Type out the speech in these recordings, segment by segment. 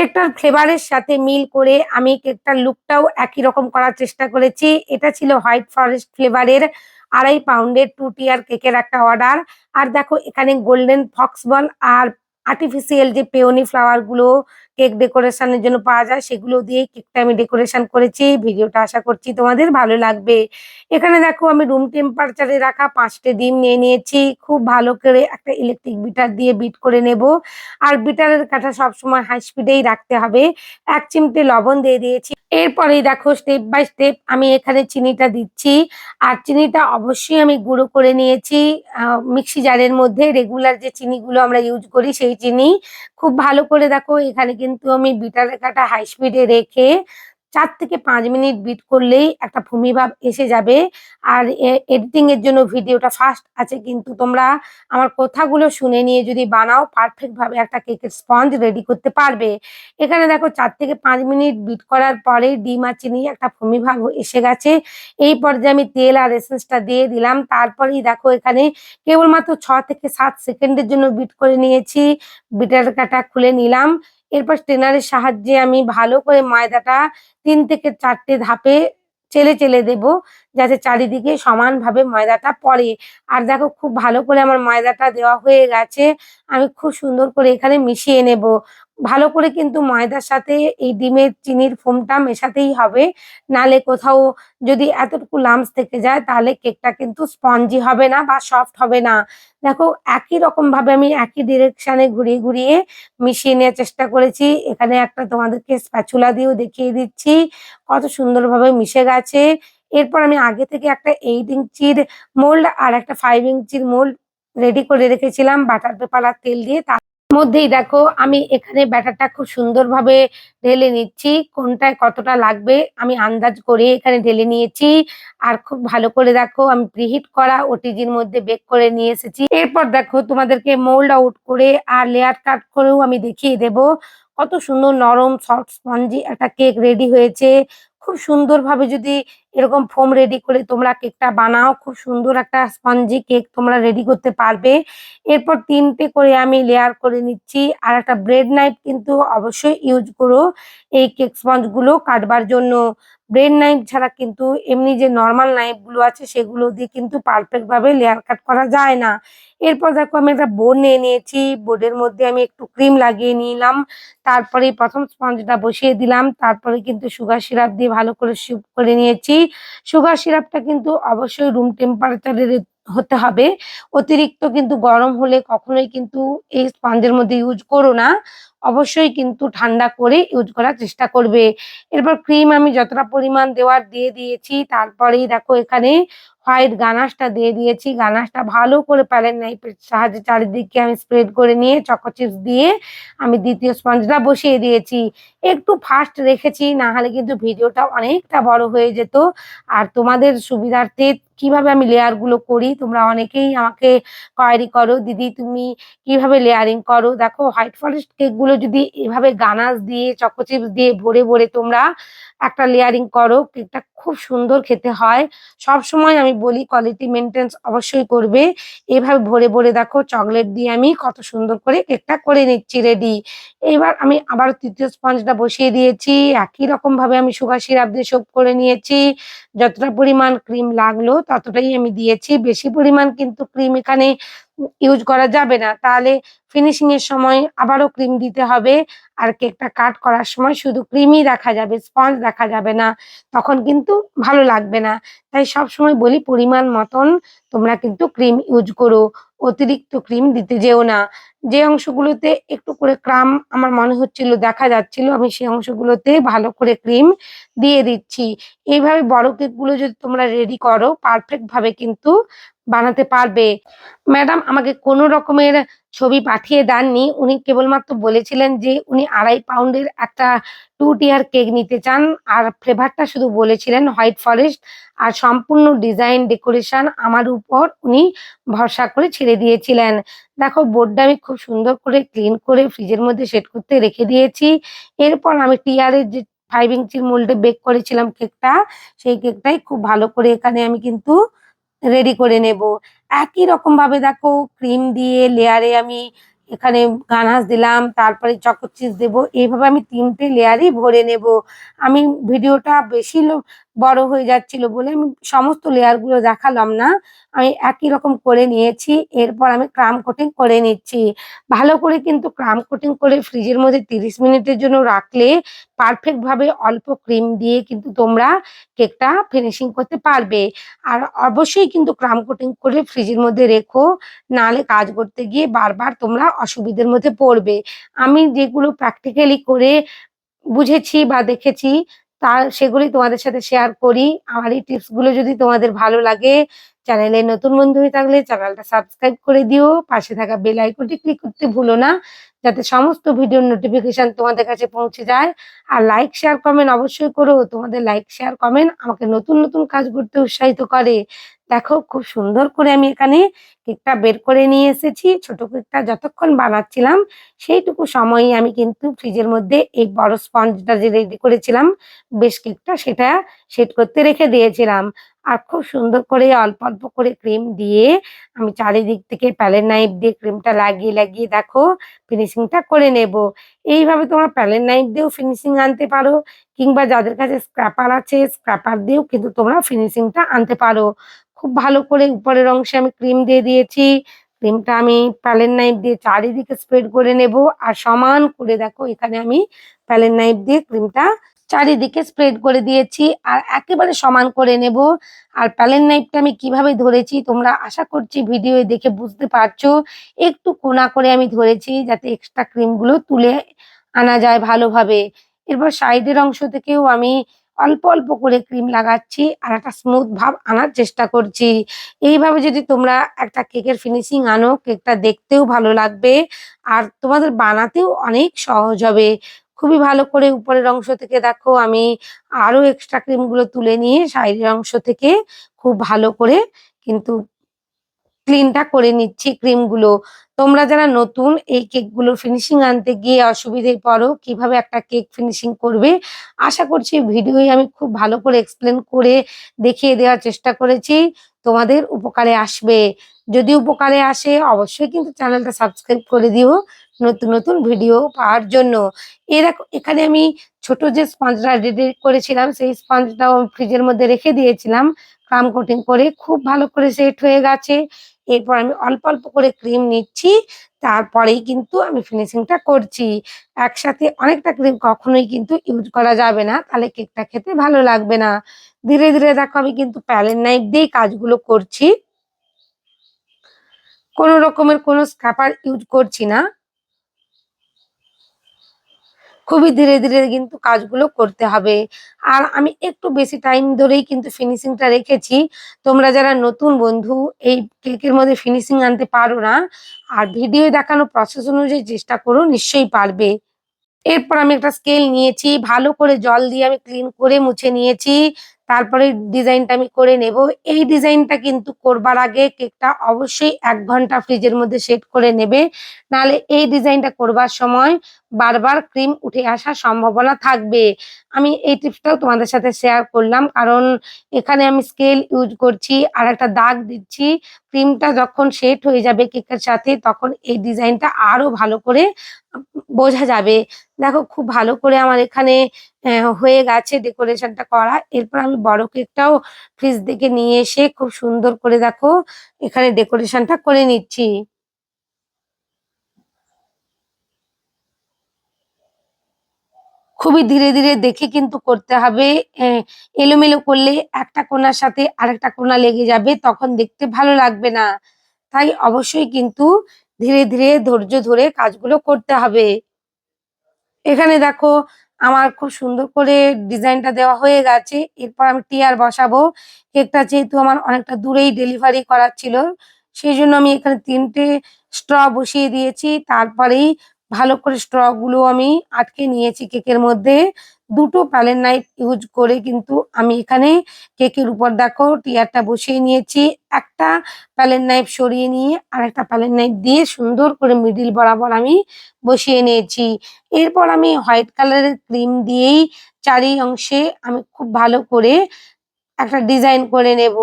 কেকটার ফ্লেভারের সাথে মিল করে আমি কেকটার লুকটাও একই রকম করার চেষ্টা করেছি। এটা ছিল হোয়াইট ফরেস্ট ফ্লেভারের আড়াই পাউন্ডের টু টিয়ার কেকের একটা অর্ডার আর দেখো, এখানে গোল্ডেন ফক্সবল আর আর্টিফিশিয়াল যে পেওনি ফ্লাওয়ারগুলো কেক ডেকোরেশনের জন্য পাওয়া যায়, সেগুলো দিয়ে কেকটা আমি ডেকোরেশন করেছি। ভিডিওটা আশা করছি তোমাদের ভালো লাগবে। এখানে দেখো আমি রুম টেম্পারেচারে রাখা পাঁচটা ডিম নিয়ে নিয়েছি। খুব ভালো করে একটা ইলেকট্রিক বিটার দিয়ে বিট করে নেব। আর বিটারের কাঠা সবসময় হাই স্পিডেই রাখতে হবে। এক চিমটে লবণ দিয়ে দিয়েছি। এরপরেই দেখো স্টেপ বাই স্টেপ আমি এখানে চিনিটা দিচ্ছি। আর চিনিটা অবশ্যই আমি গুঁড়ো করে নিয়েছি। মিক্সি জারের মধ্যে রেগুলার যে চিনিগুলো আমরা ইউজ করি সেই চিনি। খুব ভালো করে দেখো, এখানে কিন্তু আমি বিটা কাটা হাই স্পিডে রেখে চার থেকে পাঁচ মিনিট বিট করলেই একটা ভূমিভাব এসে যাবে। আর এডিটিং এর জন্য ভিডিওটা ফাস্ট আছে, কিন্তু তোমরা আমার কথাগুলো শুনে নিয়ে যদি বানাও পারফেক্ট ভাবে একটা কেকের স্পঞ্জ রেডি করতে পারবে। এখানে দেখো চার থেকে পাঁচ মিনিট বিট করার পরে ডিম আর চিনি একটা ভূমিভাব এসে গেছে। এই পর্যায়ে আমি তেল আর এসেন্সটা দিয়ে দিলাম। তারপরেই দেখো এখানে কেবলমাত্র ছ থেকে সাত সেকেন্ডের জন্য বিট করে নিয়েছি। বিটার কাটা খুলে নিলাম। এরপর স্টেনারের সাহায্যে আমি ভালো করে ময়দাটা তিন থেকে চারটে ধাপে চেলে চেলে দেব, যাতে চারিদিকে সমানভাবে ময়দাটা পড়ে। আর দেখো, খুব ভালো করে আমার ময়দাটা দেওয়া হয়ে গেছে। আমি খুব সুন্দর করে এখানে মিশিয়ে নেব। ভালো করে কিন্তু ময়দার সাথে এই ডিমের চিনির ফোমটা মেশাতেই হবে। নালে কোথাও যদি এতটুকু লামস থেকে যায়, তাহলে কেকটা কিন্তু স্পঞ্জি হবে না বা সফট হবে না। দেখো, একই রকম ভাবে আমি একই ডিরেকশনে ঘুরিয়ে ঘুরিয়ে মিশিয়ে নেওয়ার চেষ্টা করেছি। এখানে একটা তোমাদেরকে স্প্যাচুলা দিয়েও দেখিয়ে দিচ্ছি। কত সুন্দরভাবে মিশে গেছে। এরপর আমি আগে থেকে একটা এইট ইঞ্চির মোল্ড আর একটা ফাইভ ইঞ্চির মোল্ড রেডি করে রেখেছিলাম। বাটার পেপার আর তেল দিয়ে মধ্যেই দেখো, আমি এখানে ব্যাটারটা খুব সুন্দরভাবে ঢেলে নিচ্ছি। কোনটায় কতটা লাগবে আমি আন্দাজ করে এখানে ঢেলে নিয়েছি। আর খুব ভালো করে দেখো, আমি প্রিহিট করা ওটিজির মধ্যে বেক করে নিয়ে এসেছি। এরপর দেখো, তোমাদেরকে মোল্ড আউট করে আর লেয়ার কাট করেও আমি দেখিয়ে দেব। কত সুন্দর নরম সফট স্পঞ্জি একটা কেক রেডি হয়েছে। খুব সুন্দরভাবে যদি এরকম ফোম রেডি করে তোমরা কেকটা বানাও। খুব সুন্দর একটা স্পঞ্জি কেক তোমরা রেডি করতে পারবে। এরপর তিনটে করে আমি লেয়ার করে নিচ্ছি। আর একটা ব্রেড নাইফ কিন্তু অবশ্যই ইউজ করো এই কেক স্পঞ্জগুলো কাটবার জন্য। ব্রেড নাইফ ছাড়া কিন্তু এমনি যে নর্মাল নাইফগুলো আছে সেগুলো দিয়ে কিন্তু পারফেক্ট ভাবে লেয়ার কাট করা যায় না। এরপর দেখো আমি একটা বোর্ড নিয়ে নিয়েছি। বোর্ডের মধ্যে আমি একটু ক্রিম লাগিয়ে নিলাম। তারপরে প্রথম স্পঞ্জটা বসিয়ে দিলাম। তারপরে কিন্তু সুগার সিরাপ দিয়ে ভালো করে স্যুপ করে নিয়েছি। সুগার সিরাপটা কিন্তু অবশ্যই রুম টেম্পারেচারের হতে হবে। অতিরিক্ত কিন্তু গরম হলে কখনোই কিন্তু এই স্পঞ্জের মধ্যে ইউজ করো না। অবশ্যই কিন্তু ঠান্ডা করে ইউজ করার চেষ্টা করবে। এরপর ক্রিম আমি যতটা পরিমাণ দেওয়ার দিয়ে দিয়েছি, তারপরেই দেখো এখানে হোয়াইট গানাশটা দিয়ে দিয়েছি। গানাশটা ভালো করে প্যালেন নাইফের সাহায্যে চারিদিকে আমি স্প্রেড করে নিয়ে চিপস দিয়ে আমি দ্বিতীয় স্পঞ্জটা বসিয়ে দিয়েছি। একটু ফাস্ট রেখেছি না হলে কিন্তু ভিডিওটা অনেকটা বড় হয়ে যেত। আর তোমাদের সুবিধার্থে কীভাবে আমি লেয়ারগুলো করি, তোমরা অনেকেই আমাকে কোয়ারি করো, দিদি তুমি কীভাবে লেয়ারিং করো? দেখো হোয়াইট ফরেস্ট কেক গুলো যদি এভাবে গানাস দিয়ে চকো চিপস দিয়ে ভরে ভরে তোমরা একটা লেয়ারিং করো, কেকটা খুব সুন্দর খেতে হয়। সব সময় আমি বলি কোয়ালিটি মেনটেন্স অবশ্যই করবে। এভাবে ভরে ভরে দেখো চকলেট দিয়ে আমি কত সুন্দর করে কেকটা করে নিচ্ছি রেডি এবার আমি আবার তৃতীয় স্পঞ্জটা বসিয়ে দিয়েছি। একই রকম ভাবে আমি সুগার সিরাপ দিয়ে সোপ করে নিয়েছি। যতটা পরিমাণ ক্রিম লাগল ততটাই আমি দিয়েছি। বেশি পরিমাণ কিন্তু ক্রিম এখানে ইউজ করা যাবে না। তাহলে ফিনিশিং এর সময় আবারও ক্রিম দিতে হবে আর কেকটা কাট করার সময় শুধু ক্রিমই দেখা যাবে স্পঞ্জ দেখা যাবে না। তখন কিন্তু ভালো লাগবে না। তাই সব সময় বলি পরিমাণ মতন তোমরা কিন্তু ক্রিম ইউজ করো। অতিরিক্ত ক্রিম দিতে যেও না। যে অংশগুলোতে একটু করে ক্রাম আমার মনে হচ্ছিল, দেখা যাচ্ছিল, আমি সেই অংশগুলোতে ভালো করে ক্রিম দিয়ে দিচ্ছি। এইভাবে বড় কেকগুলো যদি তোমরা রেডি করো পারফেক্ট ভাবে কিন্তু বানাতে পারবে। ম্যাডাম আমাকে কোনো রকমের ছবি পাঠিয়ে দেননি। উনি কেবলমাত্র বলেছিলেন যে উনি আড়াই পাউন্ডের একটা টু টিয়ার কেক নিতে চান। আর ফ্লেভারটা শুধু বলেছিলেন হোয়াইট ফরেস্ট। আর সম্পূর্ণ ডিজাইন, ডেকোরেশন আমার উপর উনি ভরসা করে ছেড়ে দিয়েছিলেন। দেখো বোর্ডটা আমি খুব সুন্দর করে ক্লিন করে ফ্রিজের মধ্যে সেট করতে রেখে দিয়েছি। এরপর আমি টিয়ারের যে ফাইভ ইঞ্চির মোল্ডে বেক করেছিলাম কেকটা সেই কেকটাই খুব ভালো করে এখানে আমি কিন্তু রেডি করে নেব। একই রকম ভাবে দেখো ক্রিম দিয়ে লেয়ারে আমি এখানে গানাস দিলাম, তারপরে চকো চিজ দেবো। এইভাবে আমি তিনটে লেয়ারই ভরে নেব। আমি ভিডিওটা বেশি বড় হয়ে যাচ্ছিল বলে আমি সমস্ত লেয়ারগুলো দেখালাম না। আমি একই রকম করে নিয়েছি, এরপর আমি ক্রাম কোটিং করে নিচ্ছি। ভালো করে কিন্তু ক্রাম কোটিং করে ফ্রিজের মধ্যে তিরিশ মিনিটের জন্য রাখলে পারফেক্ট ভাবে অল্প ক্রিম দিয়ে কিন্তু তোমরা কেকটা ফিনিশিং করতে পারবে। আর অবশ্যই কিন্তু ক্রাম কোটিং করে ফ্রিজের মধ্যে রেখো, নাহলে কাজ করতে গিয়ে বারবার তোমরা অসুবিধার মধ্যে পড়বে। আমি যেগুলো প্র্যাকটিক্যালি করে বুঝেছি বা দেখেছি তা সেগুলি তোমাদের সাথে শেয়ার করি। আমার এই টিপসগুলো যদি তোমাদের ভালো লাগে চ্যানেলে নতুন বন্ধু হয়ে থাকলে চ্যানেলটা সাবস্ক্রাইব করে দিও। পাশে থাকা বেল আইকনটি ক্লিক করতে ভুলো না, যাতে সমস্ত ভিডিওর নোটিফিকেশন তোমাদের কাছে পৌঁছে যায়। আর লাইক শেয়ার কমেন্ট অবশ্যই করো। তোমাদের লাইক শেয়ার কমেন্ট আমাকে নতুন নতুন কাজ করতে উৎসাহিত করে। দেখো খুব সুন্দর করে আমি এখানে কেকটা বের করে নিয়ে এসেছি। ছোট কেকটা যতক্ষণ বানাচ্ছিলাম, সেইটুকু সময়ই আমি কিন্তু ফ্রিজের মধ্যে এই বড় স্পঞ্জটা যে রেডি করেছিলাম, বেশ কেকটা সেটা সেট করতে রেখে দিয়েছিলাম। আর খুব সুন্দর করে অল্প অল্প করে ক্রিম দিয়ে আমি চারিদিক থেকে প্যালেট নাইফ দিয়ে ক্রিমটা লাগিয়ে লাগিয়ে দেখো ফিনিশিংটা করে নেব। এইভাবে তোমরা প্যালেট নাইফ দিয়েও ফিনিশিং আনতে পারো, কিংবা যাদের কাছে স্ক্র্যাপার আছে, স্ক্র্যাপার দিয়েও কিন্তু তোমরা ফিনিশিংটা আনতে পারো। খুব ভালো করে উপরের অংশে আমি ক্রিম দিয়ে দিয়েছি। ক্রিমটা আমি প্যালেন নাইফ দিয়ে চারিদিকে স্প্রেড করে নেব আর সমান করে দেখো এখানে আমি প্যালেন নাইফ দিয়ে ক্রিমটা চারিদিকে স্প্রেড করে দিয়েছি আর একেবারে সমান করে নেব। আর প্যালেন নাইফটা আমি কীভাবে ধরেছি তোমরা আশা করছি ভিডিও দেখে বুঝতে পারছ। একটু কোনা করে আমি ধরেছি যাতে এক্সট্রা ক্রিমগুলো তুলে আনা যায় ভালোভাবে। এরপর সাইডের অংশ থেকেও আমি অল্প অল্প করে ক্রিম লাগাচ্ছি আর একটা স্মুথ ভাব আনার চেষ্টা করছি। এইভাবে যদি তোমরা একটা কেকের ফিনিশিং আনো, কেকটা দেখতেও ভালো লাগবে আর তোমাদের বানাতেও অনেক সহজ হবে। খুবই ভালো করে উপরের অংশ থেকে দেখো আমি আরও এক্সট্রা ক্রিমগুলো তুলে নিয়ে সাইডের অংশ থেকে খুব ভালো করে কিন্তু ক্লিনটা করে নিচ্ছি ক্রিমগুলো তোমরা যারা নতুন, এই কেকগুলোর ফিনিশিং আনতে গিয়ে অসুবিধায় পড়ো, কীভাবে একটা কেক ফিনিশিং করবে, আশা করছি ভিডিওই আমি খুব ভালো করে এক্সপ্লেন করে দেখিয়ে দেওয়ার চেষ্টা করেছি। তোমাদের উপকারে আসবে। যদি উপকারে আসে, অবশ্যই কিন্তু চ্যানেলটা সাবস্ক্রাইব করে দিও নতুন নতুন ভিডিও পাওয়ার জন্য। এরকম এখানে আমি ছোট যে স্পঞ্জটা রেডি করেছিলাম, সেই স্পঞ্জটাও আমি ফ্রিজের মধ্যে রেখে দিয়েছিলাম। ক্রাম কোটিং করে খুব ভালো করে সেট হয়ে গেছে। এরপর আমি অল্প অল্প করে ক্রিম নিচ্ছি, তারপরেই কিন্তু আমি ফিনিশিংটা করছি। একসাথে অনেকটা ক্রিম কখনোই কিন্তু ইউজ করা যাবে না, তাহলে কেকটা খেতে ভালো লাগবে না। ধীরে ধীরে দেখো আমি কিন্তু প্যালেট নাইফ দিয়েই কাজগুলো করছি। কোনো রকমের কোনো স্ক্র্যাপার ইউজ করছি না। খুবই ধীরে ধীরে কিন্তু কাজগুলো করতে হবে। আর আমি একটু বেশি টাইম ধরেই কিন্তু ফিনিশিংটা রেখেছি। তোমরা যারা নতুন বন্ধু, এই কেকের মধ্যে ফিনিশিং আনতে পারো না, আর ভিডিও দেখানো প্রসেস অনুযায়ী চেষ্টা করো, নিশ্চয়ই পারবে। এরপর আমি একটা স্কেল নিয়েছি, ভালো করে জল দিয়ে আমি ক্লিন করে মুছে নিয়েছি, তারপরে ডিজাইনটা আমি করে নেব। এই ডিজাইনটা কিন্তু করবার আগে কেকটা অবশ্যই এক ঘণ্টা ফ্রিজের মধ্যে সেট করে নেবে। নাহলে এই ডিজাইনটা করবার সময় বারবার ক্রিম উঠে আসার সম্ভাবনা থাকবে। আমি এই টিপসটাও তোমাদের সাথে শেয়ার করলাম, কারণ এখানে আমি স্কেল ইউজ করছি, আর একটা দাগ দিচ্ছি। ক্রিমটা যখন সেট হয়ে যাবে কেকের সাথে, তখন এই ডিজাইনটা আরও ভালো করে বোঝা যাবে। দেখো, খুব ভালো করে আমার এখানে হয়ে গেছে ডেকোরেশনটা করা। এরপর আমি বড় কেকটাও ফ্রিজ থেকে নিয়ে এসে খুব সুন্দর করে দেখো, এখানে ডেকোরেশনটা করে নিচ্ছি। খুবই ধীরে ধীরে দেখে কিন্তু করতে হবে। এলোমেলো করলে একটা কোণার সাথে আরেকটা কোণা লেগে যাবে, তখন দেখতে ভালো লাগবে না। তাই অবশ্যই কিন্তু ধীরে ধীরে ধৈর্য ধরে কাজগুলো করতে হবে। এখানে দেখো আমার খুব সুন্দর করে ডিজাইনটা দেওয়া হয়ে গেছে। এরপর আমি টিয়ার বসাবো। কেকটা যেহেতু আমার অনেকটা দূরেই ডেলিভারি করার ছিল, সেই জন্য আমি এখানে তিনটে স্ট্র বসিয়ে দিয়েছি। তারপরেই ভালো করে স্ট্রগুলো আমি আটকে নিয়েছি কেকের মধ্যে। দুটো প্যালেট নাইফ ইউজ করে কিন্তু আমি এখানে কেকের উপর দেখো টিয়ারটা বসিয়ে নিয়েছি। একটা প্যালেট নাইফ সরিয়ে নিয়ে আর একটা প্যালেট নাইফ দিয়ে সুন্দর করে মিডিল বরাবর আমি বসিয়ে নিয়েছি। এরপর আমি হোয়াইট কালারের ক্রিম দিয়েই চারি অংশে আমি খুব ভালো করে একটা ডিজাইন করে নেব।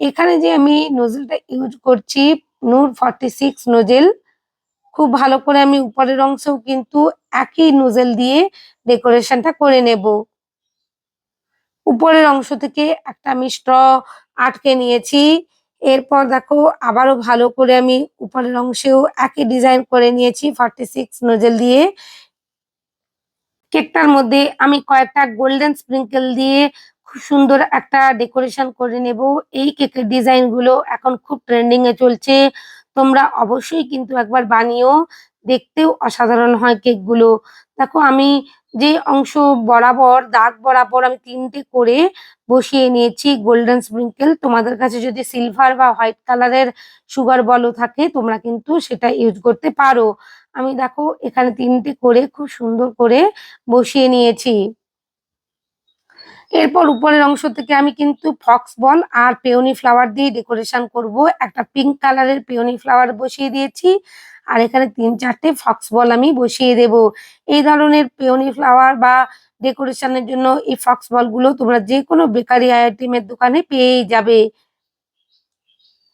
এখানে যে আমি নোজেলটা ইউজ করছি নূর ফর্টি সিক্স নোজেল খুব ভালো করে আমি উপরের অংশেও কিন্তু একই নোজেল দিয়ে ডেকোরেশনটা করে নেব। উপরের অংশ থেকে একটা আমি স্ট্র আটকে নিয়েছি। এরপর দেখো আবারও ভালো করে আমি উপরের অংশেও একই ডিজাইন করে নিয়েছি ফর্টি সিক্স নোজেল দিয়ে। কেকটার মধ্যে আমি কয়েকটা গোল্ডেন স্প্রিঙ্কেল দিয়ে খুব সুন্দর একটা ডেকোরেশন করে নেব। এই কেকের ডিজাইনগুলো এখন খুব ট্রেন্ডিং এ চলছে। তোমরা অবশ্যই কিন্তু একবার বানিয়েও দেখতেও অসাধারণ হয় কেকগুলো দেখো, আমি যে অংশ বরাবর, দাগ বরাবর আমি তিনটে করে বসিয়ে নিয়েছি গোল্ডেন স্প্রিঙ্কেল তোমাদের কাছে যদি সিলভার বা হোয়াইট কালারের সুগার বলও থাকে, তোমরা কিন্তু সেটা ইউজ করতে পারো। আমি দেখো, এখানে তিনটে করে খুব সুন্দর করে বসিয়ে নিয়েছি। এরপর উপরের অংশ থেকে আমি কিন্তু ফক্স বল আর পেওনি ফ্লাওয়ার দিয়ে ডেকোরেশন করব। একটা পিঙ্ক কালারের পেওনি ফ্লাওয়ার বসিয়ে দিয়েছি আর এখানে তিন চারটে ফক্স বল আমি বসিয়ে দেব। এই ধরনের পেওনি ফ্লাওয়ার বা ডেকোরেশনের জন্য এই ফক্স বলগুলো তোমরা যে কোনো বেকারি আইটেমের দোকানে পেয়েই যাবে।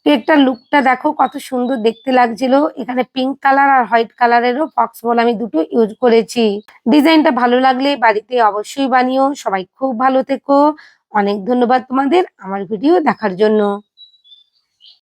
কেকটার লুকটা দেখো, কত সুন্দর দেখতে লাগছিল। এখানে পিঙ্ক কালার আর হোয়াইট কালারেরও ফক্স বল আমি দুটো ইউজ করেছি। ডিজাইনটা ভালো লাগলে বাড়িতে অবশ্যই বানিও। সবাই খুব ভালো থেকো। অনেক ধন্যবাদ তোমাদের আমার ভিডিও দেখার জন্য।